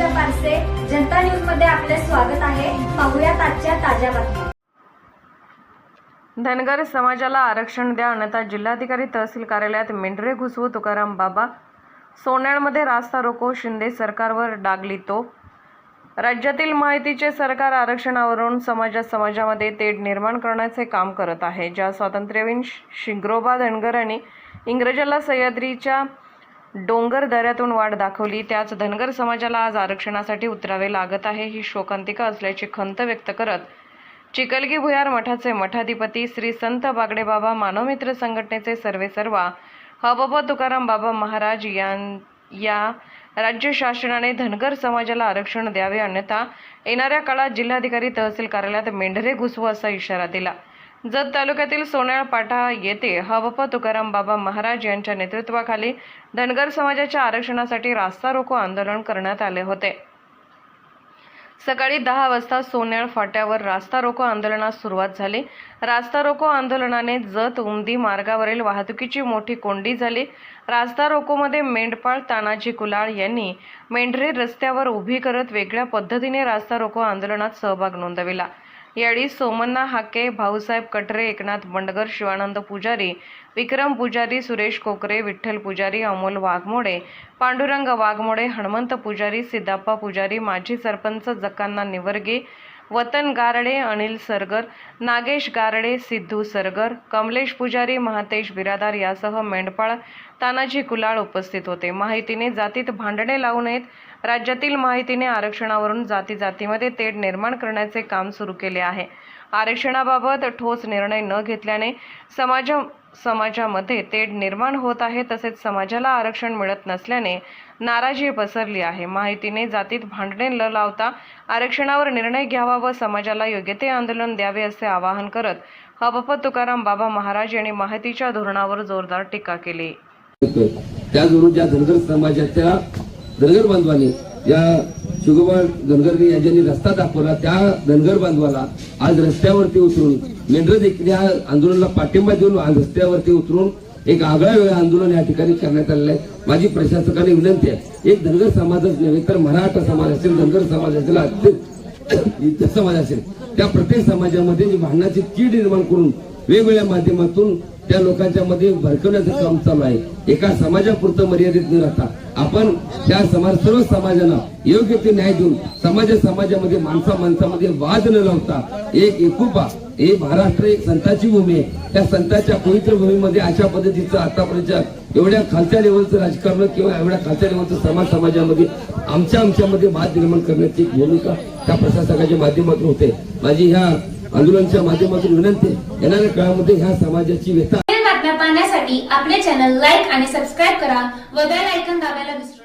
आरसे जनता न्यूजमध्ये आपले स्वागत आहे. पाहुयात आजच्या ताज्या बातम्या. धनगर समाजाला आरक्षण द्या अन्यथा जिल्हाधिकारी तहसील कार्यालयात मेंढरे घुसवू तुकाराम बाबा. सोन्याळमध्ये रास्ता रोको शिंदे सरकारवर डागली तो राज्यातील माहितीचे सरकार आरक्षणावरून समाजात समाजामध्ये तेढ निर्माण करण्याचे काम करत आहे. ज्या स्वातंत्र्यवीन शिग्रोबा आणि इंग्रजाला सह्याद्रीच्या डोंगर दऱ्यातून वाट दाखवली. त्याच धनगर समाजाला आज आरक्षणासाठी उतरावे लागत आहे ही शोकांतिका असल्याची खंत व्यक्त करत चिकलगी भुयार मठाचे मठाधिपती श्री संत बागडेबाबा मानवमित्र संघटनेचे सर्वेसर्वा हबब तुकाराम बाबा महाराज यां या राज्य शासनाने धनगर समाजाला आरक्षण द्यावे अन्यथा येणाऱ्या काळात जिल्हाधिकारी तहसील कार्यालयात मेंढरे घुसवू असा इशारा दिला. जत तालुक्यातील सोन्याळ पाठा येथे हवप तुकाराम बाबा महाराज यांच्या नेतृत्वाखाली धनगर समाजाच्या आरक्षणासाठी रास्ता रोको आंदोलन करण्यात आले होते. सकाळी दहा वाजता सोन्याळ फाट्यावर रास्ता रोको आंदोलनास सुरुवात झाली. रास्ता रोको आंदोलनाने जत उंदी मार्गावरील वाहतुकीची मोठी कोंडी झाली. रास्ता रोकोमध्ये मेंढपाळ तानाजी कुलाळ यांनी मेंढरे रस्त्यावर उभी करत वेगळ्या पद्धतीने रास्ता रोको आंदोलनात सहभाग नोंदविला. यावेळी सोमन्ना हाके भाऊसाहेब कटरे एकनाथ बंडगर शिवानंद पुजारी विक्रम पुजारी सुरेश कोकरे विठ्ठल पुजारी अमोल वाघमोडे पांडुरंग वाघमोडे हनुमंत पुजारी सिद्धाप्पा पुजारी माजी सरपंच जकांना निवर्गे वतन गारडे अनिल सरगर नागेश गारडे सिद्धू सरगर कमलेश पुजारी महातेश बिरादार यासह मेंढपाळ तानाजी कुलाळ उपस्थित होते. माहितीने जातीत भांडणे लावू नयेत. राज्यातील माहितीने आरक्षणावरून जाती जातीमध्ये तेढ निर्माण करण्याचे काम सुरू केले आहे. आरक्षणाबाबत ठोस निर्णय न घेतल्याने समाज समाजामध्ये तेढ निर्माण होत आहे तसेच समाजाला आरक्षण मिळत नसल्याने नाराजी पसरली आहे. माहितीने जातीत भांडणे न लावता आरक्षणावर निर्णय घ्यावा व समाजाला योग्य ते आंदोलन द्यावे असे आवाहन करत हबप तुकाराम बाबा महाराज यांनी माहितीच्या धोरणावर जोरदार टीका केली. करतोय त्याचबरोबर ज्या धनगर समाजाच्या धनगर बांधवांनी या शुगोबा धनगरनी यांनी रस्ता दाखवला. त्या धनगर बांधवाला आज रस्त्यावरती उतरून मेंढर देखील या आंदोलनाला पाठिंबा देऊन आज रस्त्यावरती उतरून एक आगळा वेगळा आंदोलन या ठिकाणी करण्यात आलेलं आहे. माझी प्रशासकाने विनंती आहे एक धनगर समाजच नव्हे तर मराठा समाज असेल धनगर समाज असेल इतर समाज असेल त्या प्रत्येक समाजामध्ये जी भांडणाची कीड निर्माण करून वेगवेगळ्या माध्यमातून त्या लोकांच्या मध्ये भडकवण्याचं काम चालू आहे. एका समाजापुरतं मर्यादित न राहता आपण त्या समाज सर्व समाजाला योग्य ते न्याय देऊन समाजा समाजामध्ये माणसा माणसामध्ये वाद न लावता एक एकुपा हे महाराष्ट्र एक संताची भूमी आहे. त्या संताच्या पवित्र भूमीमध्ये अशा पद्धतीचं आतापर्यंत एवढ्या खालच्या लेवलचं राजकारण किंवा एवढ्या खालच्या लेवलचं समाज समाजामध्ये आमच्या आमच्यामध्ये वाद निर्माण करण्याची भूमिका त्या प्रशासकाच्या माध्यमातून होते. माझी ह्या आंदोलनाच्या माध्यमातून विनंती येणाऱ्या काळामध्ये ह्या समाजाची व्यथा बातम्या पाहण्यासाठी आपले चॅनल लाईक आणि सबस्क्राईब करा व बेल आयकन दाबायला विसरू